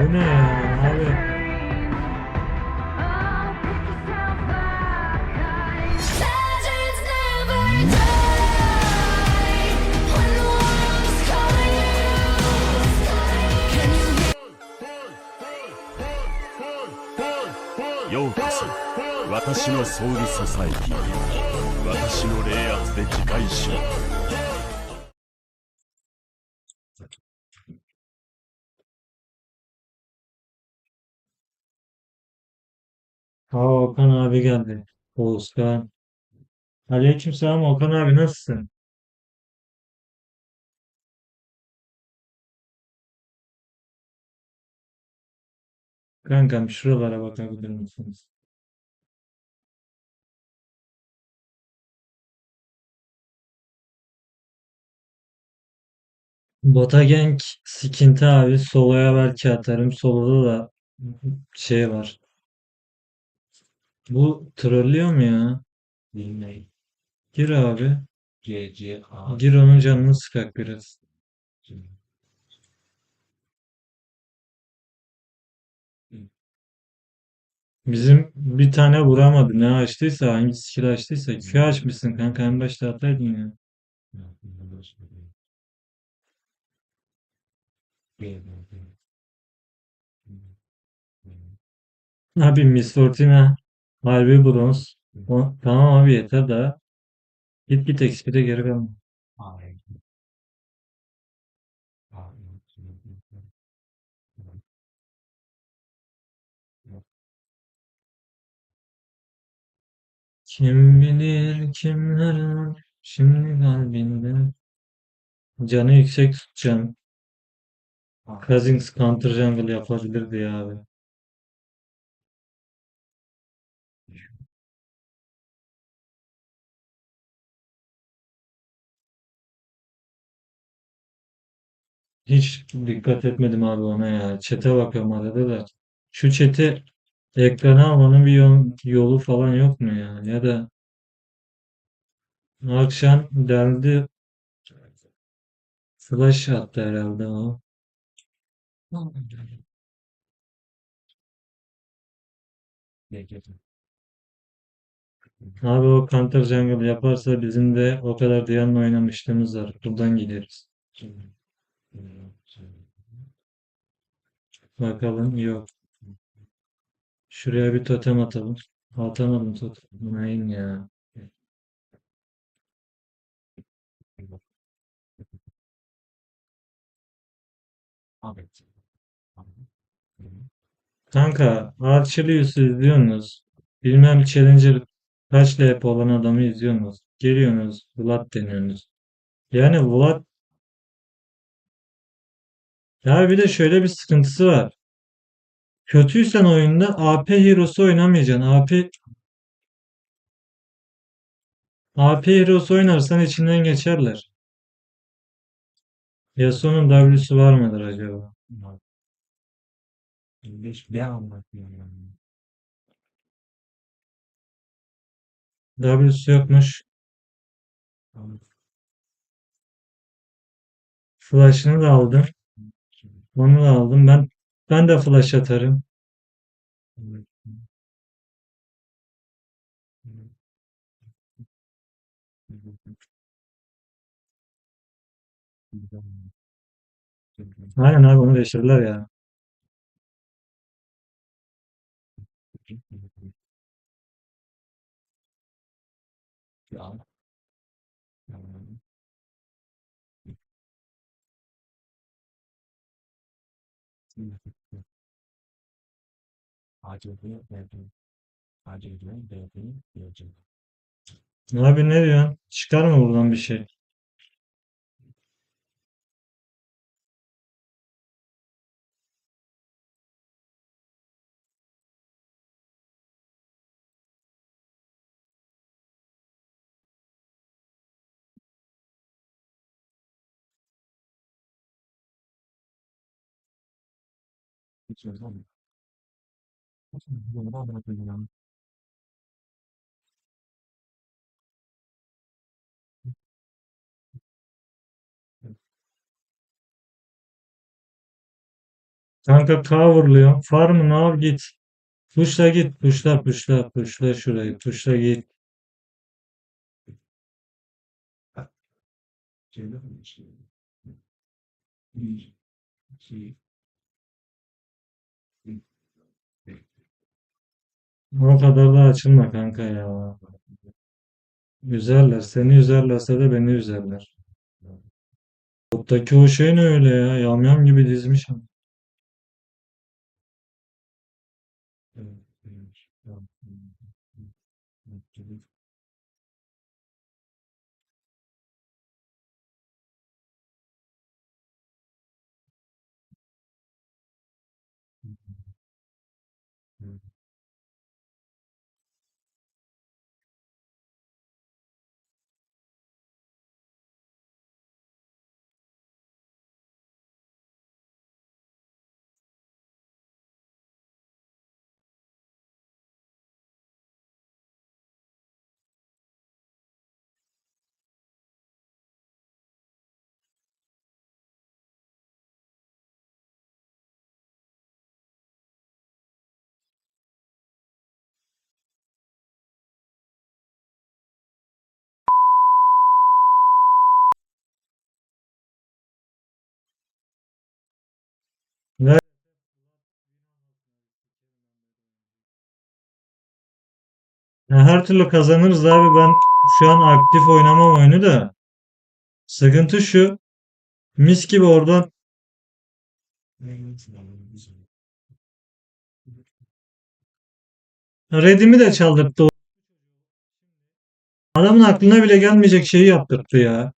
ようこそ私のソウルソサイティ。私の霊圧で自戒しろ。Aa Okan abi geldi. Oğuzkan. Aleykümselam Okan abi nasılsın? Kankam şuralara bakabilir misiniz? Botagenk sikinti abi soloya belki atarım. Soloda da şey var. Bu trollüyor mu ya? Bilmeyin. Gir abi. C, C, A. Gir onun canını sıkak biraz. Bizim bir tane vuramadı. Ne açtıysa hangi skill açtıysa. Q açmışsın kanka en başta ataydın ya. Abi Miss Fortuna harbi bronz. O- tamam abi yeter daha. Git git XP'de geri kalma. Kim bilir kimler var şimdi kalbinde. Canı yüksek tutacağım. Cousins counter jungle yapabilirdi ya abi. Hiç dikkat etmedim abi ona ya. Çete bakıyorum arada da. Şu çete ekrana almanın bir yol- yolu falan yok mu ya? Ya da akşam deldi flash attı herhalde o. Abi o counter jungle yaparsa bizim de o kadar Dian'la oynamışlığımız var. Buradan gideriz. Bakalım yok. Şuraya bir totem atalım. Atamadım totem. Neyin ya? Ahmet. Kanka Archelius'u izliyorsunuz. Bilmem Challenger kaç LP olan adamı izliyorsunuz. Geliyorsunuz. Vlad deniyorsunuz. Yani Vlad ya bir de şöyle bir sıkıntısı var. Kötüysen oyunda AP Hero'su oynamayacaksın. AP AP Hero'su oynarsan içinden geçerler. Yasuo'nun W'su var mıdır acaba? Ne anlatıyor yani? W'su yokmuş. Flash'ını da aldım. Onu da aldım. Ben ben de flash atarım. Aynen abi onu değiştirdiler ya. Acılı devrim. Acılı devrim. Acılı. Abi ne diyorsun? Çıkar mı buradan bir şey? Hiç Kanka coverlıyorum. Farmı ne git. Puşla git. Puşla puşla puşla şurayı. Puşla git. Şeyde mi? 1, 2, O kadar da açılma kanka ya. Üzerler. Seni üzerlerse de beni üzerler. Bottaki o şey ne öyle ya? Yamyam gibi dizmişim. Ya her türlü kazanırız abi. Ben şu an aktif oynamam oyunu da. Sıkıntı şu. Mis gibi oradan yani. Redimi de çaldırttı. Adamın aklına bile gelmeyecek şeyi yaptırttı ya.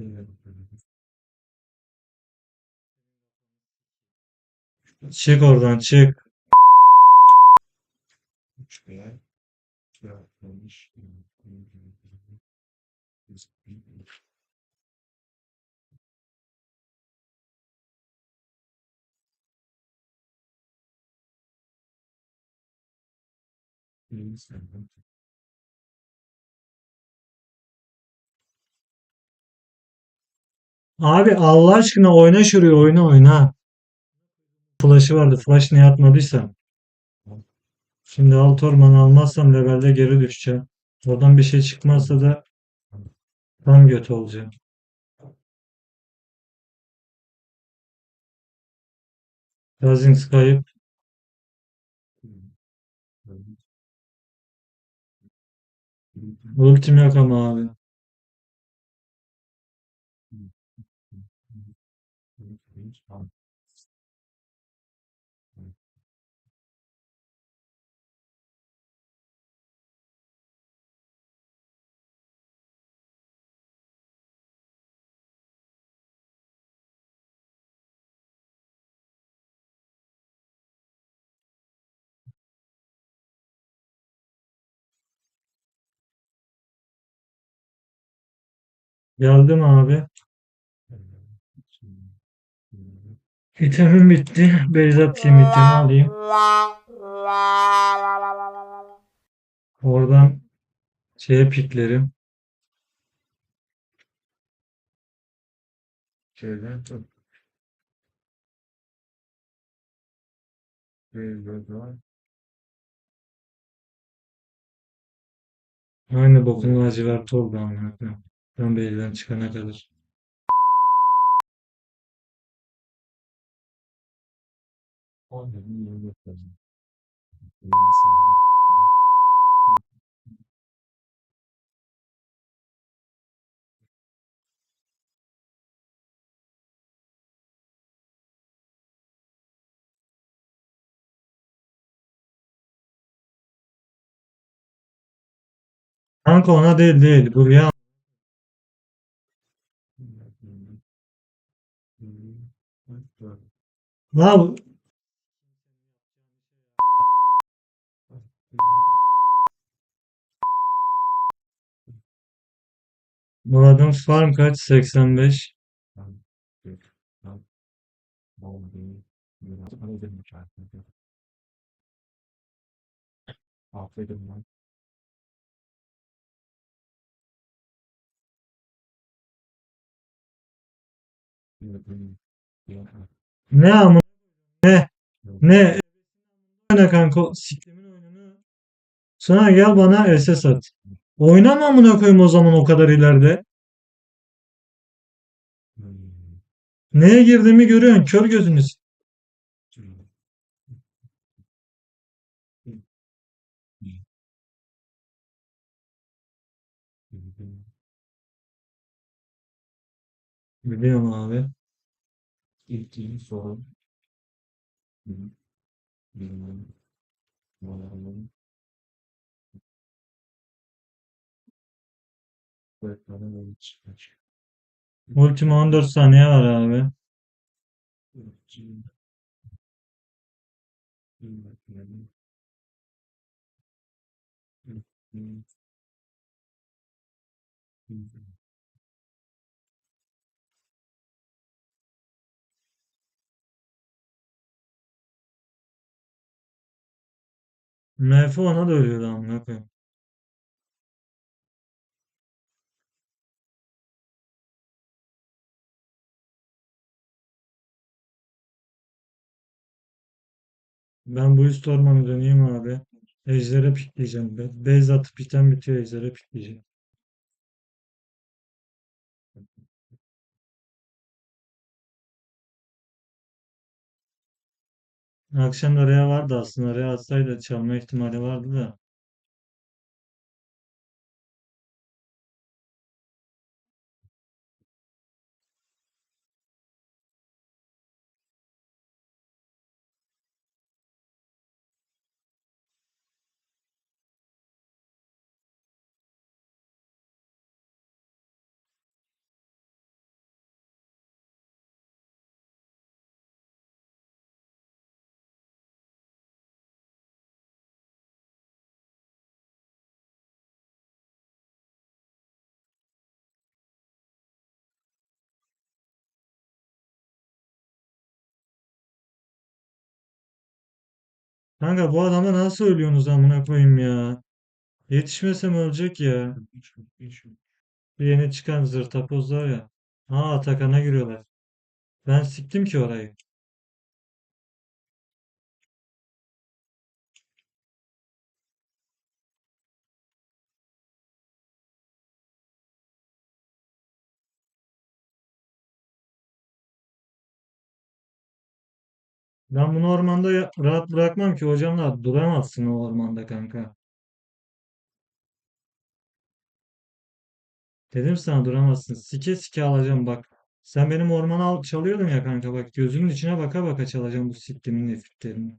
Evet, evet. Çık oradan çık. Abi Allah aşkına oyna şuraya oyna oyna. Flash'ı vardı. Flash niye atmadıysam. Şimdi alt orman almazsam levelde geri düşeceğim. Oradan bir şey çıkmazsa da tam göt olacağım. Razings kayıp. Ultim yok ama abi. Geldim abi. İtemim bitti. Beyzat atayım itemi alayım. Oradan şeye piklerim. Şeyden tut. Aynı bokun laciverti oldu koyayım. Ben Beyza'dan çıkana kadar. Kanka ona değil değil. Buraya La bu- Murat'ın farm kaç? 85. Aferin lan. Ne amına ne ne oyna kanka siktimin oyununu. Sonra gel bana SS at. Oynama amına koyayım o zaman o kadar ileride. Neye girdiğimi görüyorsun kör gözünüz. Biliyorum abi. İlk sorun. Bilmem. Tane yol çıkacak. Ultima 14 saniye var abi. MF ona da ölüyordu amına koyayım. Ben bu üst ormanı döneyim abi. Ejder'e pikleyeceğim. Be- Base atıp biten bitiyor Ejder'e pikleyeceğim. Akşam da oraya vardı aslında. Oraya atsaydı çalma ihtimali vardı da. Kanka bu adama nasıl ölüyorsunuz amına koyayım ya? Yetişmesem ölecek ya. Bir yeni çıkan zırtapoz var ya. Aa Atakan'a giriyorlar. Ben siktim ki orayı. Ben bunu ormanda rahat bırakmam ki hocamla duramazsın o ormanda kanka. Dedim sana duramazsın. Sike sike alacağım bak. Sen benim ormanı al çalıyordun ya kanka bak gözümün içine baka baka çalacağım bu siktimin nefretlerini.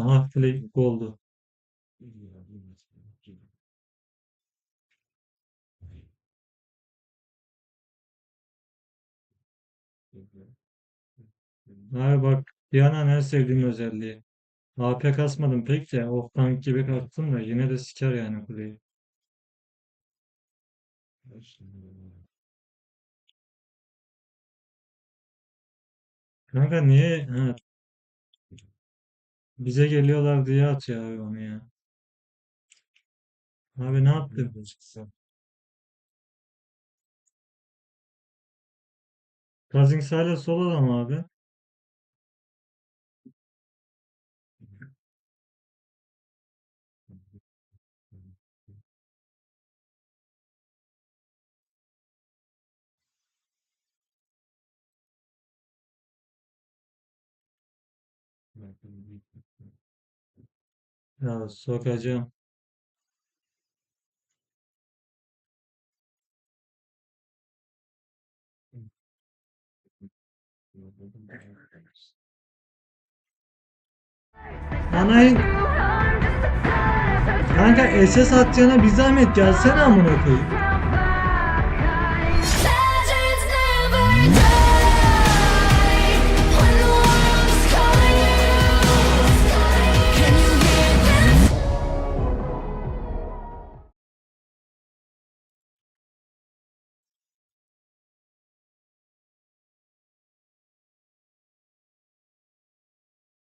Aha flake oldu. Abi bak Diana'nın en sevdiğim özelliği. AP kasmadım pek de o tank gibi kalktım da yine de siker yani kuleyi. Kanka niye ha, bize geliyorlar diye atıyor abi onu ya. Abi ne yaptın? Kazings hala soloda mı abi? Ya sokacağım. Anayın kanka SS atacağına bir zahmet gelsene amına koyayım.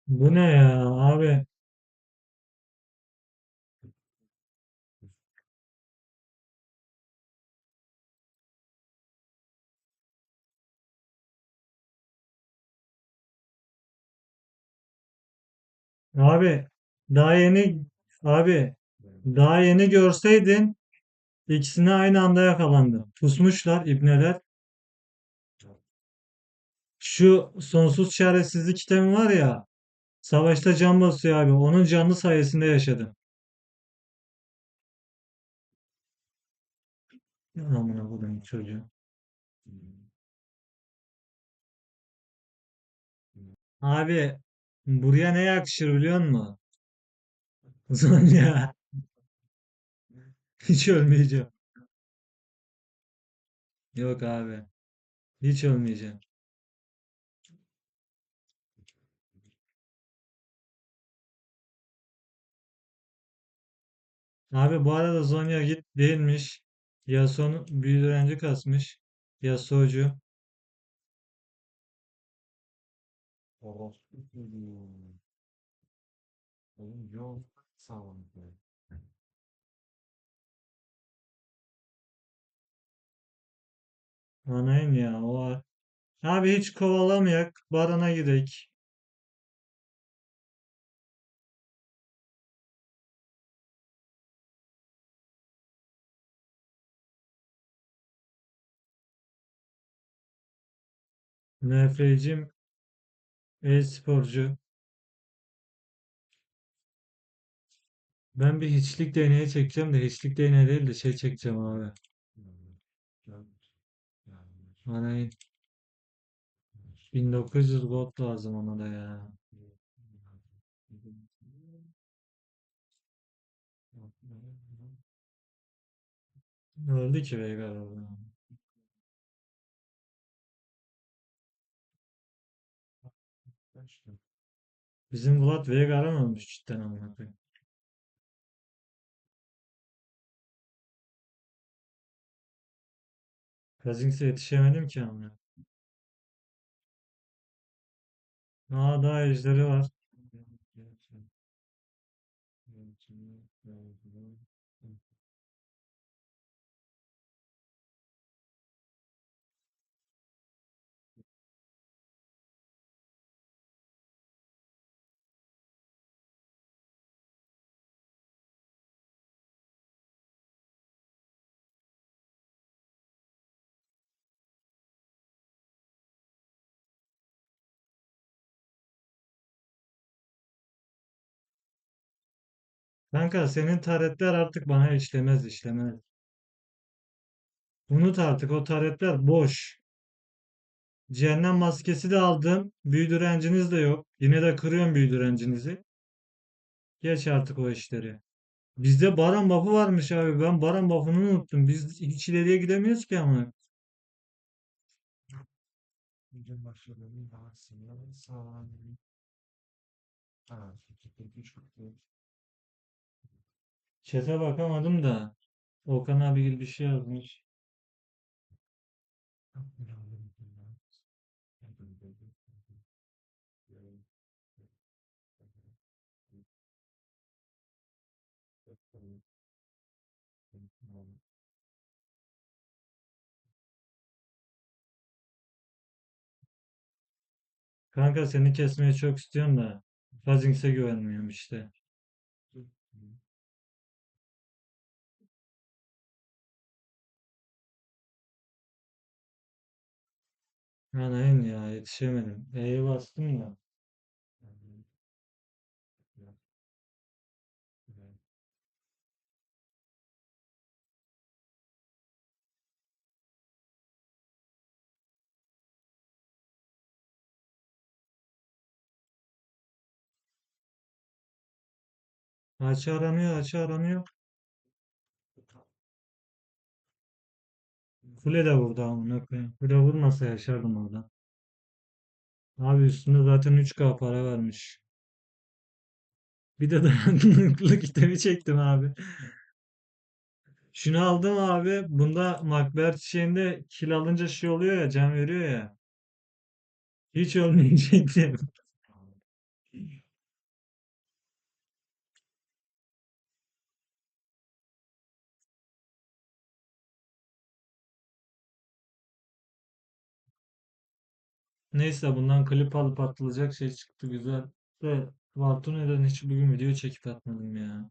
Bu ne ya abi? Abi daha yeni abi daha yeni görseydin ikisini aynı anda yakalandı. Pusmuşlar ibneler. Şu sonsuz çaresizlik kitemi var ya savaşta can basıyor abi. Onun canlı sayesinde yaşadım. Amına koyayım çocuğu. Abi buraya ne yakışır biliyor musun? Zonya. Hiç ölmeyeceğim. Yok abi. Hiç ölmeyeceğim. Abi bu arada Zonya git değilmiş. Yasuo'nun büyü direnci kasmış. Yasuo'cu. Orospu çocuğu. Oğlum yok. Sağ olun. Anayım ya o. Abi hiç kovalamayak. Baron'a gidek. Nefrecim e-sporcu. Ben bir hiçlik değneği çekeceğim de hiçlik değneği değil de şey çekeceğim abi. Anayım. 1900 gold lazım ona da ya. Öldü ki Veigar orada. Bizim Vlad Veigar'a mı ölmüş cidden amına koyayım? Kazings'e yetişemedim ki amına. Aa daha ejderi var. Kanka senin taretler artık bana işlemez işlemez. Unut artık o taretler boş. Cehennem maskesi de aldım. Büyü direnciniz de yok. Yine de kırıyorum büyü direncinizi. Geç artık o işleri. Bizde Baran buff'ı varmış abi. Ben Baran buff'ını unuttum. Biz hiç ileriye gidemiyoruz ki ama. Chat'e bakamadım da. Okan abi bir şey yazmış. Kanka seni kesmeyi çok istiyorum da. Fazings'e güvenmiyorum işte. Anayım ya yetişemedim. E'ye bastım da. Açı aranıyor, açı aranıyor. Kule de vurdu amına koyayım. Kule vurmasa yaşardım orada. Abi üstünde zaten 3K para vermiş. Bir de dayanıklılık kitemi çektim abi. Şunu aldım abi. Bunda Macbeth çiçeğinde kill alınca şey oluyor ya, can veriyor ya. Hiç ölmeyecektim. Neyse bundan klip alıp atılacak şey çıktı güzel. De Vartu neden hiç bugün video çekip atmadım ya.